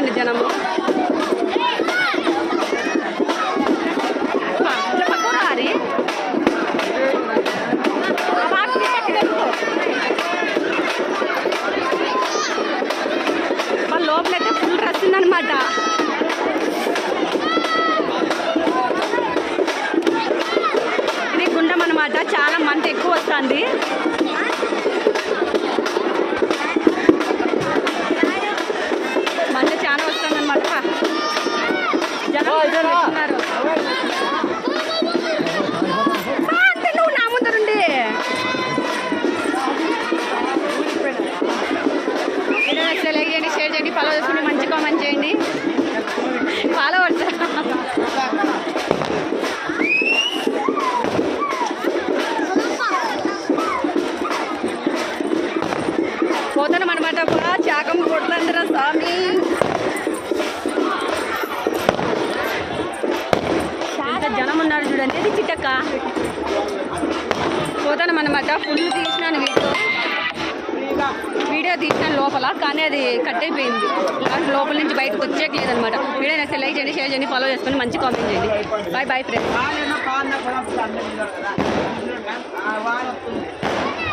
చూడండి జనము. ఇట్లా ఆ లోపలైతే ఫుల్ రష్ ఇది గుండం అనమాట చాలా మంది ఎక్కువ వస్తుంది. చేయండి ఫాలో చేసుకుని మంచి కామెంట్ చేయండి ఫాలో ఫాలోవర్స్ పోతాను అనమాట కూడా చాకం కొట్లందిరా స్వామి. జనం ఉన్నారు చూడండి. ఇది చిట్టక్క? పోతాను అనమాట ఫుల్ తీసినాను వీటితో. వీడియో తీసాను లోపల కానీ అది కట్ అయిపోయింది. లాస్ట్ లోపల నుంచి బయటకు వచ్చేయట్లేదు వీడియో నచ్చితే లైక్ చేయండి షేర్ చేయండి ఫాలో చేసుకొని మంచి కామెంట్ చేయండి. Bye bye friends